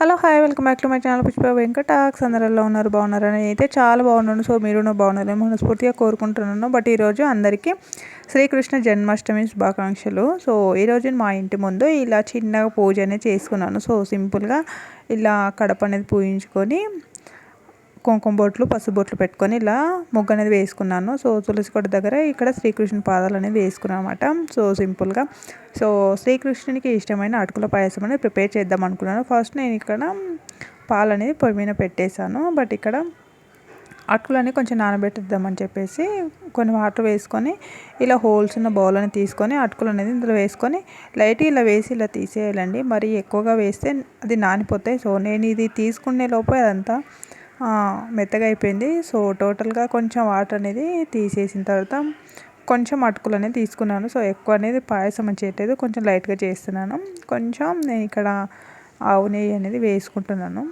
Hello hi welcome back to my channel Pushpa Venkat talks. అందరిలో ఉన్నారు? బాగున్నారని అయితే చాలా బాగున్నాను. సో మీరు బాగున్నారని మనస్ఫూర్తిగా కోరుకుంటున్నాను. బట్ ఈరోజు అందరికీ శ్రీకృష్ణ జన్మాష్టమి శుభాకాంక్షలు. సో ఈరోజు మా ఇంటి ముందు ఇలా చిన్నగా పూజ అనేది చేసుకున్నాను. సో సింపుల్గా ఇలా కడప అనేది పూజించుకొని కుంకుమ బొట్లు పసుపు బొట్లు పెట్టుకొని ఇలా ముగ్గు అనేది వేసుకున్నాను. సో తులసి కొట్ట దగ్గర ఇక్కడ శ్రీకృష్ణ పాదాలు అనేది వేసుకున్నాను అనమాట సో సింపుల్గా. సో శ్రీకృష్ణునికి ఇష్టమైన అటుకుల పాయసం అనేది ప్రిపేర్ చేద్దాం అనుకున్నాను. ఫస్ట్ నేను ఇక్కడ పాలు అనేది పొయ్యి మీద పెట్టేశాను. బట్ ఇక్కడ అటుకులని కొంచెం నానబెట్టిద్దామని చెప్పేసి కొన్ని వాటర్ వేసుకొని ఇలా హోల్స్ ఉన్న బౌల్ అని తీసుకొని అటుకులు అనేది ఇందులో వేసుకొని లైట్ ఇలా వేసి ఇలా తీసేయాలండి. మరి ఎక్కువగా వేస్తే అది నానిపోతాయి. సో నేను ఇది తీసుకునే లోపే అదంతా మెత్తగా అయిపోయింది. సో టోటల్గా కొంచెం వాటర్ అనేది తీసేసిన తర్వాత కొంచెం అటుకులు అనేది తీసుకున్నాను. సో ఎక్కువ అనేది పాయసం చేయట్లేదు. కొంచెం లైట్గా చేస్తున్నాను. కొంచెం నేను ఇక్కడ ఆవు నెయ్యి అనేది వేసుకుంటున్నాను.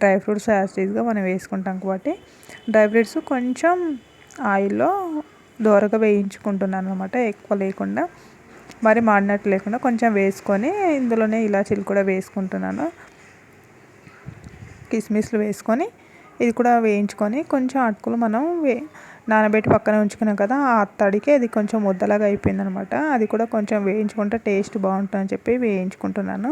డ్రై ఫ్రూట్స్ యాసిడ్గా మనం వేసుకుంటాం కాబట్టి. డ్రై ఫ్రూట్స్ కొంచెం ఆయిల్లో దోరగా వేయించుకుంటున్నాను అనమాట ఎక్కువ లేకుండా మరి మాడినట్టు లేకుండా కొంచెం వేసుకొని ఇందులోనే ఇలాచీలు కూడా వేసుకుంటున్నాను. కిస్మిస్లు వేసుకొని ఇది కూడా వేయించుకొని కొంచెం అటుకులు మనం వే నానబెట్టి పక్కన ఉంచుకున్నాం కదా ఆ తడికి అది కొంచెం ముద్దలాగా అయిపోయింది అనమాట అది కూడా కొంచెం వేయించుకుంటే టేస్ట్ బాగుంటుందని చెప్పి వేయించుకుంటున్నాను.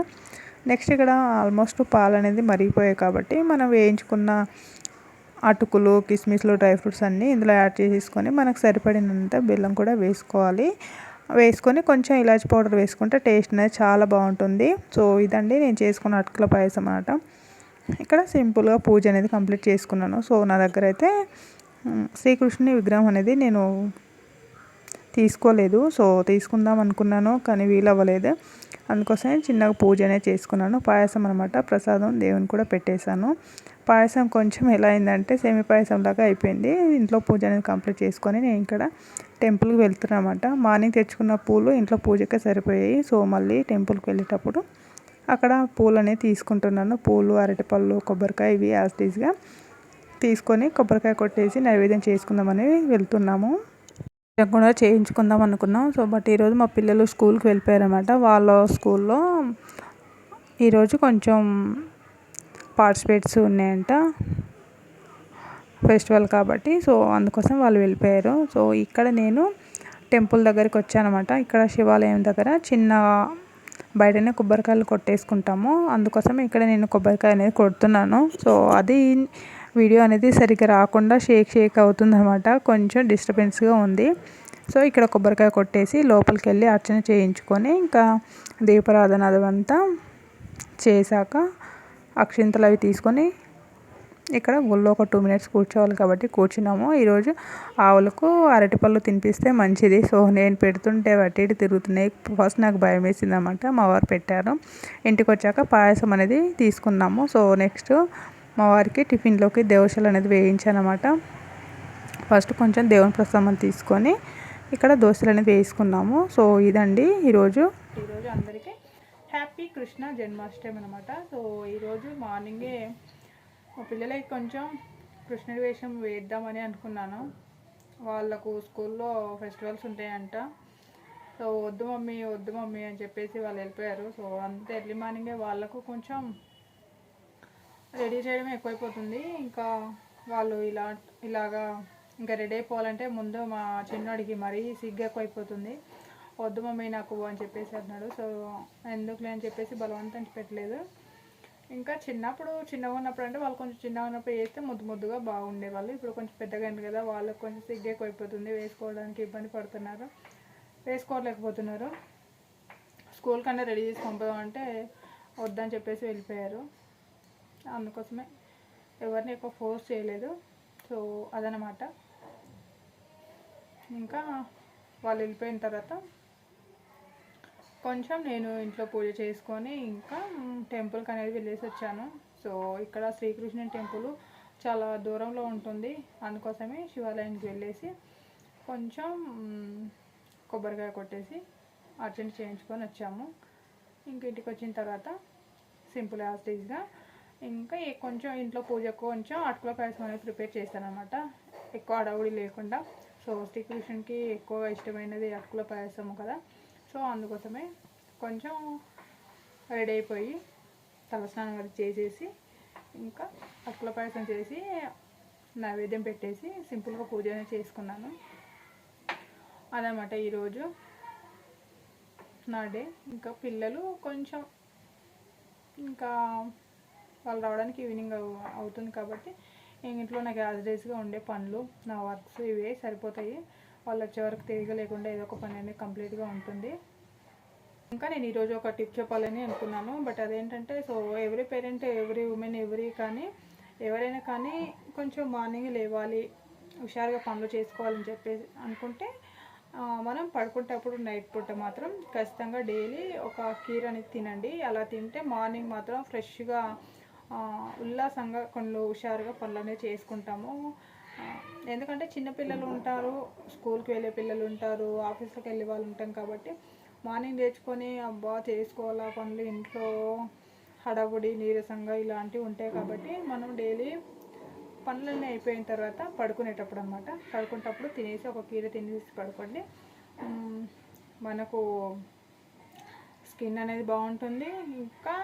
నెక్స్ట్ ఇక్కడ ఆల్మోస్ట్ పాలు అనేది మరిగిపోయాయి కాబట్టి మనం వేయించుకున్న అటుకులు కిస్మిస్లు డ్రై ఫ్రూట్స్ అన్నీ ఇందులో యాడ్ చేసేసుకొని మనకు సరిపడినంత బెల్లం కూడా వేసుకోవాలి. వేసుకొని కొంచెం ఇలాచి పౌడర్ వేసుకుంటే టేస్ట్ అనేది చాలా బాగుంటుంది. సో ఇదండి నేను చేసుకున్న అటుకుల పాయసం అనమాట ఇక్కడ సింపుల్గా పూజ అనేది కంప్లీట్ చేసుకున్నాను. సో నా దగ్గర అయితే శ్రీకృష్ణుని విగ్రహం అనేది నేను తీసుకోలేదు. సో తీసుకుందాం అనుకున్నాను కానీ వీలవ్వలేదు. అందుకోసమే చిన్నగా పూజ అనేది చేసుకున్నాను. పాయసం అనమాట ప్రసాదం దేవుని కూడా పెట్టేశాను. పాయసం కొంచెం ఎలా అయిందంటే సేమి పాయసం లాగా అయిపోయింది. ఇంట్లో పూజ అనేది కంప్లీట్ చేసుకొని నేను ఇక్కడ టెంపుల్కి వెళ్తున్నమాట మార్నింగ్ తెచ్చుకున్న పూలు ఇంట్లో పూజకే సరిపోయాయి. సో మళ్ళీ టెంపుల్కి వెళ్ళేటప్పుడు అక్కడ పూలు అనేవి తీసుకుంటున్నాను. పూలు అరటిపళ్ళు కొబ్బరికాయ ఇవి యాస్టీస్గా తీసుకొని కొబ్బరికాయ కొట్టేసి నైవేద్యం చేసుకుందామని వెళ్తున్నాము. కూడా చేయించుకుందాం అనుకున్నాం. సో బట్ ఈరోజు మా పిల్లలు స్కూల్కి వెళ్ళిపోయారనమాట వాళ్ళ స్కూల్లో ఈరోజు కొంచెం పార్టిసిపేట్స్ ఉన్నాయంట. ఫెస్టివల్ కాబట్టి సో అందుకోసం వాళ్ళు వెళ్ళిపోయారు. సో ఇక్కడ నేను టెంపుల్ దగ్గరికి వచ్చానమాట ఇక్కడ శివాలయం దగ్గర చిన్న బయటనే కొబ్బరికాయలు కొట్టేసుకుంటాము. అందుకోసం ఇక్కడ నేను కొబ్బరికాయ అనేది కొడుతున్నాను. సో అది వీడియో అనేది సరిగ్గా రాకుండా షేక్ షేక్ అవుతుందన్నమాట. కొంచెం డిస్టర్బెన్స్గా ఉంది. సో ఇక్కడ కొబ్బరికాయ కొట్టేసి లోపలికి వెళ్ళి అర్చన చేయించుకొని ఇంకా దీపారాధన అదంతా చేశాక అక్షింతలు అవి తీసుకొని ఇక్కడ గుళ్ళో ఒక టూ మినిట్స్ కూర్చోవాలి కాబట్టి కూర్చున్నాము. ఈరోజు ఆవులకు అరటిపళ్ళు తినిపిస్తే మంచిది. సో నేను పెడుతుంటే అటు ఇటు తిరుగుతున్నాయి. ఫస్ట్ నాకు భయం వేసిందన్నమాట. మా వారు పెట్టారు. ఇంటికి వచ్చాక పాయసం అనేది తీసుకున్నాము. సో నెక్స్ట్ మా వారికి టిఫిన్లోకి దోశలు అనేది వేయించానమాట ఫస్ట్ కొంచెం దేవుని ప్రసాదం తీసుకొని ఇక్కడ దోశలు అనేది వేసుకున్నాము. సో ఇదండి ఈరోజు. ఈరోజు అందరికీ హ్యాపీ కృష్ణ జన్మాష్టమి అనమాట సో ఈరోజు మార్నింగే మా పిల్లలకి కొంచెం కృష్ణుడి వేషం వేద్దామని అనుకున్నాను. వాళ్ళకు స్కూల్లో ఫెస్టివల్స్ ఉంటాయంట. సో వద్దు మమ్మీ వద్దు మమ్మీ అని చెప్పేసి వాళ్ళు వెళ్ళిపోయారు. సో అంత ఎర్లీ మార్నింగే వాళ్ళకు కొంచెం రెడీ చేయడం ఎక్కువైపోతుంది. ఇంకా వాళ్ళు ఇలా ఇలాగా ఇంకా రెడీ అయిపోవాలంటే ముందు మా చిన్నోడికి మరీ సిగ్గు ఎక్కువైపోతుంది. వద్దు మమ్మీ నాకు అని చెప్పేసి అన్నాడు సో ఎందుకులే అని చెప్పేసి బలవంతం పెట్టలేదు. ఇంకా చిన్నప్పుడు చిన్నగా ఉన్నప్పుడు అంటే వాళ్ళు కొంచెం చిన్నగా ఉన్నప్పుడు వేస్తే ముద్దు ముద్దుగా బాగుండే వాళ్ళు ఇప్పుడు కొంచెం పెద్దగా అయింది కదా వాళ్ళకి కొంచెం సిగ్గు ఎక్కువైపోతుంది వేసుకోవడానికి ఇబ్బంది పడుతున్నారు. వేసుకోలేకపోతున్నారు. స్కూల్ కన్నా రెడీ చేసి పంపదామంటే వద్దని చెప్పేసి వెళ్ళిపోయారు. అందుకోసమే ఎవరిని ఎక్కువ ఫోర్స్ చేయలేదు. సో అదనమాట. ఇంకా వాళ్ళు వెళ్ళిపోయిన తర్వాత కొంచెం నేను ఇంట్లో పూజ చేసుకొని ఇంకా టెంపుల్కి అనేది వెళ్ళేసి వచ్చాను. సో ఇక్కడ శ్రీకృష్ణుని టెంపుల్ చాలా దూరంలో ఉంటుంది. అందుకోసమే శివాలయానికి వెళ్ళేసి కొంచెం కొబ్బరికాయ కొట్టేసి అర్జెంట్ చేయించుకొని వచ్చాము. ఇంక ఇంటికి వచ్చిన తర్వాత సింపుల్ యాస్టేజ్గా ఇంకా కొంచెం ఇంట్లో పూజకు కొంచెం అటుకుల పాయసం అనేది ప్రిపేర్ చేస్తానమాట ఎక్కువ అడవుడి లేకుండా. సో శ్రీకృష్ణునికి ఎక్కువ ఇష్టమైనది అటుకుల పాయసం కదా. సో అందుకోసమే కొంచెం రెడీ అయిపోయి తలస్నానం అది చేసేసి ఇంకా అట్ల పాయసం చేసి నైవేద్యం పెట్టేసి సింపుల్గా పూజ చేసుకున్నాను. అదనమాట ఈరోజు నా డే. ఇంకా పిల్లలు కొంచెం ఇంకా వాళ్ళు రావడానికి ఈవినింగ్ అవుతుంది కాబట్టి ఇంట్లో నాకు యాజ్ డేస్గా ఉండే పనులు నా వర్క్స్ ఇవే సరిపోతాయి. వాళ్ళు వచ్చే వరకు తిరిగి లేకుండా ఏదో ఒక పని అనేది కంప్లీట్గా ఉంటుంది. ఇంకా నేను ఈరోజు ఒక టిప్ చెప్పాలని అనుకున్నాను. బట్ అదేంటంటే so every parent every women every కానీ ఎవరైనా కానీ కొంచెం మార్నింగ్ లేవాలి హుషారుగా పనులు చేసుకోవాలని చెప్పేసి అనుకుంటే మనం పడుకుంటప్పుడు నైట్ పూట మాత్రం ఖచ్చితంగా డైలీ ఒక కీర్ అనేది తినండి. అలా తింటే మార్నింగ్ మాత్రం ఫ్రెష్గా ఉల్లాసంగా కొన్ని హుషారుగా పనులు అనేవి చేసుకుంటాము. ఎందుకంటే చిన్నపిల్లలు ఉంటారు స్కూల్కి వెళ్ళే పిల్లలు ఉంటారు ఆఫీస్కి వెళ్ళే వాళ్ళు ఉంటాం కాబట్టి మార్నింగ్ తెచ్చుకొని అబ్బా చేసుకోవాలా పనులు ఇంట్లో హడావుడి నీరసంగా ఇలాంటివి ఉంటాయి కాబట్టి మనం డైలీ పనులన్నీ అయిపోయిన తర్వాత పడుకునేటప్పుడు అనమాట పడుకునేటప్పుడు తినేసి ఒక కీర తినేసి పడుకోండి. మనకు స్కిన్ అనేది బాగుంటుంది. ఇంకా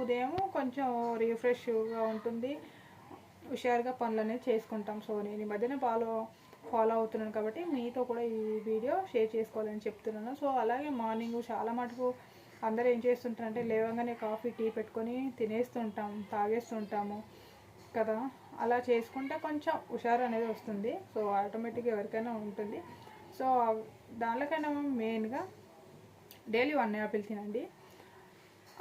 ఉదయం కొంచెం రిఫ్రెష్గా ఉంటుంది. హుషారుగా పనులు అనేది చేసుకుంటాం సో నేను ఈ మధ్యన ఫాలో ఫాలో అవుతున్నాను కాబట్టి మీతో కూడా ఈ వీడియో షేర్ చేసుకోవాలని చెప్తున్నాను. సో అలాగే మార్నింగ్ చాలా మటుకు అందరూ ఏం చేస్తుంటారంటే లేవగానే కాఫీ టీ పెట్టుకొని తినేస్తుంటాం తాగేస్తుంటాము కదా. అలా చేసుకుంటే కొంచెం హుషారు అనేది వస్తుంది. సో ఆటోమేటిక్గా ఎవరికైనా ఉంటుంది. సో దానికైనా మెయిన్గా డైలీ వన్ యాపిల్ తినండి.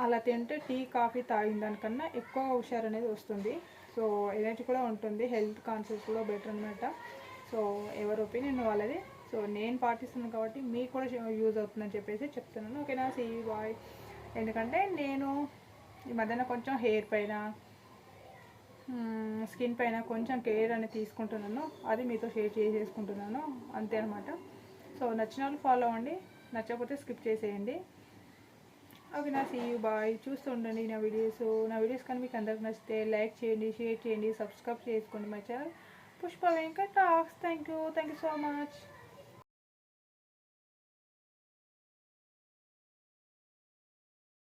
అలా తింటే టీ కాఫీ తాగిన దానికన్నా ఎక్కువ హుషారు అనేది వస్తుంది. సో ఎనర్జీ కూడా ఉంటుంది. హెల్త్ కాన్షియస్ కూడా బెటర్ అనమాట సో ఎవరి ఒపీనియన్ వాళ్ళది. సో నేను పాటిస్తున్నాను కాబట్టి మీకు కూడా యూజ్ అవుతుందని చెప్పేసి చెప్తున్నాను. ఓకేనా? See bye. ఎందుకంటే నేను ఈ మధ్యన కొంచెం హెయిర్ పైన స్కిన్ పైన కొంచెం కేర్ అనేది తీసుకుంటున్నాను. అది మీతో షేర్ చేసేసుకుంటున్నాను. అంతే అనమాట సో నచ్చిన వాళ్ళు ఫాలో అవ్వండి. నచ్చకపోతే స్కిప్ చేసేయండి. ఓకే నా సీ బాయ్ చూస్తూ ఉండండి నా వీడియోస్ నా వీడియోస్ కానీ మీకు అందరికి నచ్చితే లైక్ చేయండి షేర్ చేయండి సబ్స్క్రైబ్ చేసుకోండి మా channel Pushpa Venkat talks. Thank you thank you so much